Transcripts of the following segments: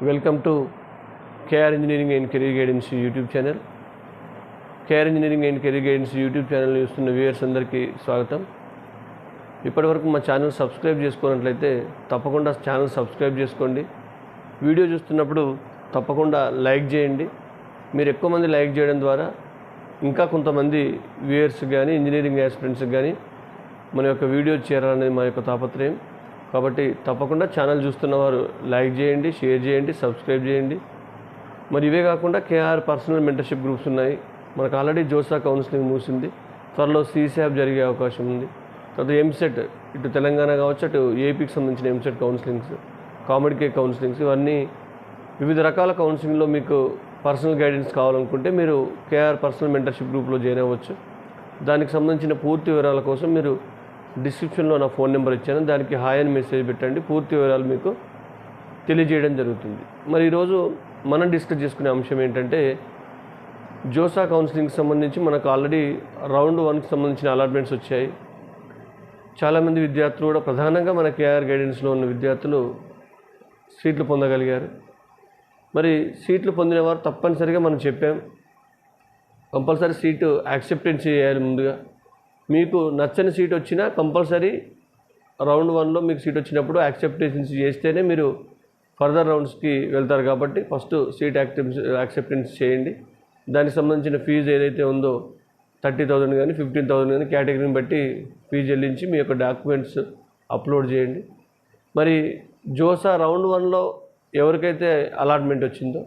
Welcome to KR engineering and career guidance YouTube channel. KR engineering and career guidance YouTube channel చూస్తున్న viewers అందరికీ స్వాగతం. ఇప్పటివరకు మా channel subscribe చేసుకున్నట్లయితే తప్పకుండా ఛానల్ సబ్స్క్రైబ్ చేసుకోండి. వీడియో చూస్తున్నప్పుడు తప్పకుండా లైక్ చేయండి. మీరు ఎక్కువ మంది లైక్ చేయడం ద్వారా ఇంకా కొంతమంది వ్యూయర్స్ కానీ ఇంజనీరింగ్ యాస్పిరెంట్స్కి కానీ మన యొక్క వీడియో చేరాలనేది మా యొక్క తాపత్రయం. కాబట్టి తప్పకుండా ఛానల్ చూస్తున్నవారు లైక్ చేయండి షేర్ చేయండి సబ్స్క్రైబ్ చేయండి. మరి ఇవే కాకుండా కేఆర్ పర్సనల్ మెంటర్షిప్ గ్రూప్స్ ఉన్నాయి. మనకు ఆల్రెడీ జోసా కౌన్సిలింగ్ మూసింది. త్వరలో సీసాప్ జరిగే అవకాశం ఉంది. తర్వాత ఎంసెట్ ఇటు తెలంగాణ కావచ్చు అటు ఏపీకి సంబంధించిన EAMCET counsellings COMEDK counsellings ఇవన్నీ వివిధ రకాల కౌన్సిలింగ్లో మీకు పర్సనల్ గైడెన్స్ కావాలనుకుంటే మీరు కేఆర్ పర్సనల్ మెంటర్షిప్ గ్రూప్లో జాయిన్ అవ్వచ్చు. దానికి సంబంధించిన పూర్తి వివరాల కోసం మీరు డిస్క్రిప్షన్లో నా ఫోన్ నెంబర్ ఇచ్చాను. దానికి హాయ్ అని మెసేజ్ పెట్టండి. పూర్తి వివరాలు మీకు తెలియజేయడం జరుగుతుంది. మరి ఈరోజు మనం డిస్కస్ చేసుకునే అంశం ఏంటంటే జోసా కౌన్సిలింగ్కి సంబంధించి మనకు ఆల్రెడీ రౌండ్ వన్కి సంబంధించిన అలాట్మెంట్స్ వచ్చాయి. చాలామంది విద్యార్థులు కూడా ప్రధానంగా మన కేఆర్ గైడెన్స్లో ఉన్న విద్యార్థులు సీట్లు పొందగలిగారు. మరి సీట్లు పొందిన వారు తప్పనిసరిగా మనం చెప్పాం. కంపల్సరీ సీటు యాక్సెప్టెన్స్ చేయాలి ముందుగా. మీకు నచ్చని సీట్ వచ్చినా కంపల్సరీ రౌండ్ వన్లో మీకు సీట్ వచ్చినప్పుడు యాక్సెప్టెన్స్ చేస్తేనే మీరు ఫర్దర్ రౌండ్స్కి వెళ్తారు కాబట్టి ఫస్ట్ సీట్ యాక్సెప్టెన్స్ యాక్సెప్టెన్స్ చేయండి. దానికి సంబంధించిన ఫీజు ఏదైతే ఉందో థర్టీ థౌజండ్ కానీ ఫిఫ్టీన్ థౌజండ్ కానీ కేటగిరీని బట్టి ఫీజు చెల్లించి మీ యొక్క డాక్యుమెంట్స్ అప్లోడ్ చేయండి. మరి జోసా రౌండ్ వన్లో ఎవరికైతే అలాట్మెంట్ వచ్చిందో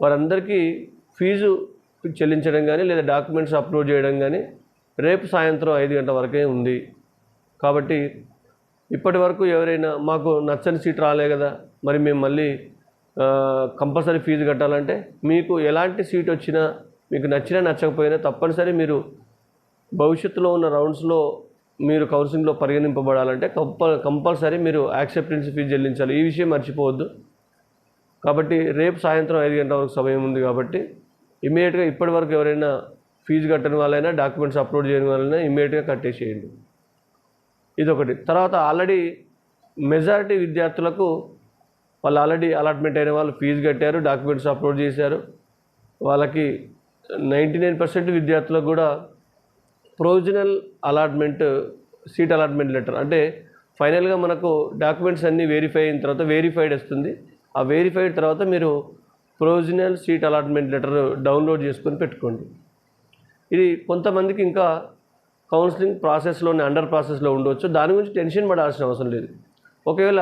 వారందరికీ ఫీజు చెల్లించడం కానీ లేదా డాక్యుమెంట్స్ అప్లోడ్ చేయడం కానీ రేపు సాయంత్రం ఐదు గంటల వరకే ఉంది. కాబట్టి ఇప్పటి వరకు ఎవరైనా మాకు నచ్చని సీట్ రాలే కదా మరి మేము మళ్ళీ కంపల్సరీ ఫీజు కట్టాలంటే మీకు ఎలాంటి సీట్ వచ్చినా మీకు నచ్చినా నచ్చకపోయినా తప్పనిసరి మీరు భవిష్యత్తులో ఉన్న రౌండ్స్లో మీరు కౌన్సిలింగ్లో పరిగణింపబడాలంటే కంపల్ కంపల్సరీ మీరు యాక్సెప్టెన్స్ ఫీజు చెల్లించాలి. ఈ విషయం మర్చిపోవద్దు. కాబట్టి రేపు సాయంత్రం ఐదు గంటల వరకు సమయం ఉంది కాబట్టి ఇమీడియట్గా ఇప్పటి వరకు ఎవరైనా ఫీజు కట్టని వాళ్ళైనా డాక్యుమెంట్స్ అప్లోడ్ చేయని వాళ్ళైనా ఇమ్మీడియట్గా కట్టేసేయండి. ఇదొకటి. తర్వాత ఆల్రెడీ మెజారిటీ విద్యార్థులకు వాళ్ళు ఆల్రెడీ అలాట్మెంట్ అయిన వాళ్ళు ఫీజు కట్టారు డాక్యుమెంట్స్ అప్లోడ్ చేశారు. వాళ్ళకి నైంటీ నైన్ పర్సెంట్ విద్యార్థులకు కూడా provisional allotment seat allotment letter. అంటే ఫైనల్గా మనకు డాక్యుమెంట్స్ అన్నీ వెరిఫై అయిన తర్వాత వెరిఫైడ్ వస్తుంది. ఆ వెరిఫైడ్ తర్వాత మీరు provisional seat allotment letter download చేసుకొని పెట్టుకోండి. ఇది కొంతమందికి ఇంకా కౌన్సిలింగ్ ప్రాసెస్లోనే అండర్ ప్రాసెస్లో ఉండవచ్చు దాని గురించి టెన్షన్ పడాల్సిన అవసరం లేదు. ఒకవేళ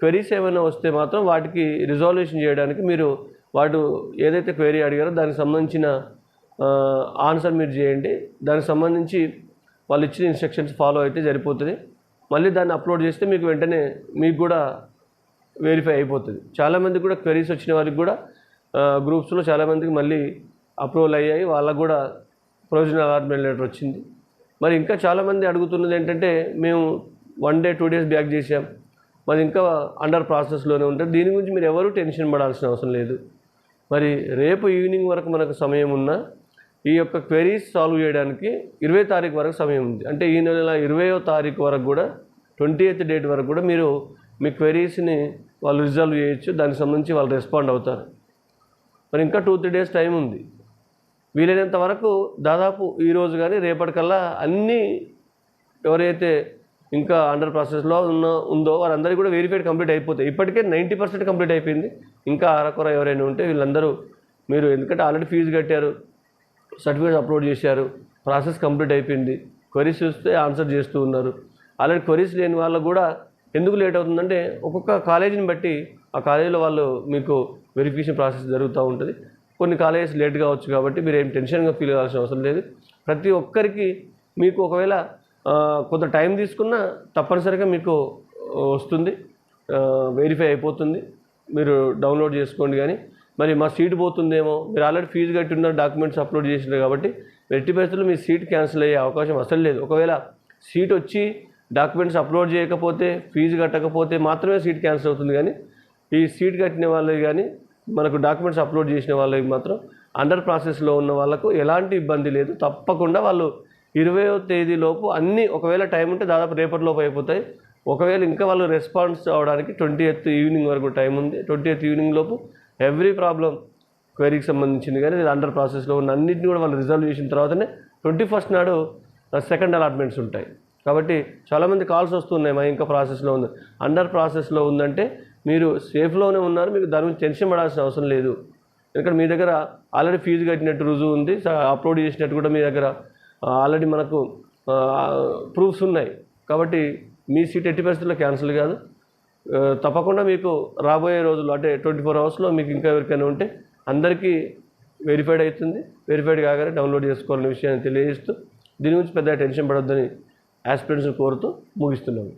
క్వెరీస్ ఏమైనా వస్తే మాత్రం వాటికి రిజాల్యూషన్ చేయడానికి మీరు వాడు ఏదైతే క్వెరీ అడిగారో దానికి సంబంధించిన ఆన్సర్ మీరు చేయండి. దానికి సంబంధించి వాళ్ళు ఇచ్చిన ఇన్స్ట్రక్షన్స్ ఫాలో అయితే సరిపోతుంది. మళ్ళీ దాన్ని అప్లోడ్ చేస్తే మీకు వెంటనే మీకు కూడా వెరిఫై అయిపోతుంది. చాలామంది కూడా క్వెరీస్ వచ్చిన వారికి కూడా గ్రూప్స్లో చాలామందికి మళ్ళీ అప్రూవల్ అయ్యాయి. వాళ్ళకు కూడా ప్రొవిజనల్ అలాట్మెంట్ లెటర్ వచ్చింది. మరి ఇంకా చాలామంది అడుగుతున్నది ఏంటంటే మేము one day two days back చేసాం మరి ఇంకా అండర్ ప్రాసెస్లోనే ఉంటుంది దీని గురించి మీరు ఎవరు టెన్షన్ పడాల్సిన అవసరం లేదు. మరి రేపు ఈవినింగ్ వరకు మనకు సమయం ఉన్నా ఈ యొక్క క్వెరీస్ సాల్వ్ చేయడానికి ఇరవై తారీఖు వరకు సమయం ఉంది. అంటే ఈ నెల ఇరవయో తారీఖు వరకు కూడా ట్వంటీ ఎయిత్ డేట్ వరకు కూడా మీరు మీ క్వెరీస్ని వాళ్ళు రిజాల్వ్ చేయొచ్చు. దానికి సంబంధించి వాళ్ళు రెస్పాండ్ అవుతారు. మరి ఇంకా టూ త్రీ డేస్ టైం ఉంది. వీలైనంత వరకు దాదాపు ఈరోజు కానీ రేపటికల్లా అన్నీ ఎవరైతే ఇంకా అండర్ ప్రాసెస్లో ఉన్న ఉందో వారందరికీ కూడా వెరిఫైడ్ కంప్లీట్ అయిపోతాయి. ఇప్పటికే నైంటీ పర్సెంట్ కంప్లీట్ అయిపోయింది. ఇంకా అరకొర ఎవరైనా ఉంటే వీళ్ళందరూ మీరు ఎందుకంటే ఆల్రెడీ ఫీజు కట్టారు సర్టిఫికేట్ అప్లోడ్ చేశారు ప్రాసెస్ కంప్లీట్ అయిపోయింది. క్వరీస్ చూస్తే ఆన్సర్ చేస్తూ ఉన్నారు. ఆల్రెడీ క్వరీస్ లేని వాళ్ళకు కూడా ఎందుకు లేట్ అవుతుందంటే ఒక్కొక్క కాలేజీని బట్టి ఆ కాలేజీలో వాళ్ళు మీకు వెరిఫికేషన్ ప్రాసెస్ జరుగుతూ ఉంటుంది. కొన్ని కాలేజెస్ లేట్ కావచ్చు కాబట్టి మీరు ఏం టెన్షన్గా ఫీల్ కావాల్సిన అవసరం లేదు. ప్రతి ఒక్కరికి మీకు ఒకవేళ కొంత టైం తీసుకున్నా తప్పనిసరిగా మీకు వస్తుంది. వెరిఫై అయిపోతుంది. మీరు డౌన్లోడ్ చేసుకోండి కానీ. మరి మా సీట్ పోతుందేమో? మీరు ఆల్రెడీ ఫీజు కట్టి ఉన్న డాక్యుమెంట్స్ అప్లోడ్ చేసినారు కాబట్టి ఎట్టి పరిస్థితుల్లో మీ సీట్ క్యాన్సిల్ అయ్యే అవకాశం అసలు లేదు. ఒకవేళ సీట్ వచ్చి డాక్యుమెంట్స్ అప్లోడ్ చేయకపోతే ఫీజు కట్టకపోతే మాత్రమే సీట్ క్యాన్సిల్ అవుతుంది కానీ ఈ సీట్ కట్టిన వాళ్ళకి కానీ మనకు డాక్యుమెంట్స్ అప్లోడ్ చేసిన వాళ్ళకి మాత్రం అండర్ ప్రాసెస్లో ఉన్న వాళ్ళకు ఎలాంటి ఇబ్బంది లేదు. తప్పకుండా వాళ్ళు ఇరవయో తేదీలోపు అన్నీ ఒకవేళ టైం ఉంటే దాదాపు రేపటి లోపు అయిపోతాయి. ఒకవేళ ఇంకా వాళ్ళు రెస్పాన్స్ అవడానికి ట్వంటీ ఎయిత్ ఈవినింగ్ వరకు టైం ఉంది. ట్వంటీ ఎయిత్ ఈవినింగ్ లోపు ఎవ్రీ ప్రాబ్లం క్వైరీకి సంబంధించింది కానీ అండర్ ప్రాసెస్లో ఉన్న అన్నింటిని కూడా వాళ్ళు రిజల్వ్ చేసిన తర్వాతనే ట్వంటీ ఫస్ట్ నాడు సెకండ్ అలాట్మెంట్స్ ఉంటాయి. కాబట్టి చాలామంది కాల్స్ వస్తున్నాయి. మా ఇంకా ప్రాసెస్లో ఉంది. అండర్ ప్రాసెస్లో ఉందంటే మీరు సేఫ్లోనే ఉన్నారు మీకు దాని గురించి టెన్షన్ పడాల్సిన అవసరం లేదు. ఎందుకంటే మీ దగ్గర ఆల్రెడీ ఫీజు కట్టినట్టు రుజువు ఉంది అప్లోడ్ చేసినట్టు కూడా మీ దగ్గర ఆల్రెడీ మనకు ప్రూఫ్స్ ఉన్నాయి. కాబట్టి మీ సీట్ ఎట్టి పరిస్థితుల్లో క్యాన్సిల్ కాదు. తప్పకుండా మీకు రాబోయే రోజులు అంటే ట్వంటీ ఫోర్ అవర్స్లో మీకు ఇంకా ఎవరికైనా ఉంటే అందరికీ వెరిఫైడ్ అవుతుంది. వెరిఫైడ్ కాగానే డౌన్లోడ్ చేసుకోవాలనే విషయాన్ని తెలియజేస్తూ దీని గురించి పెద్ద టెన్షన్ పడొద్దని ఆస్పిరెంట్స్ని కోరుతూ ముగిస్తున్నాము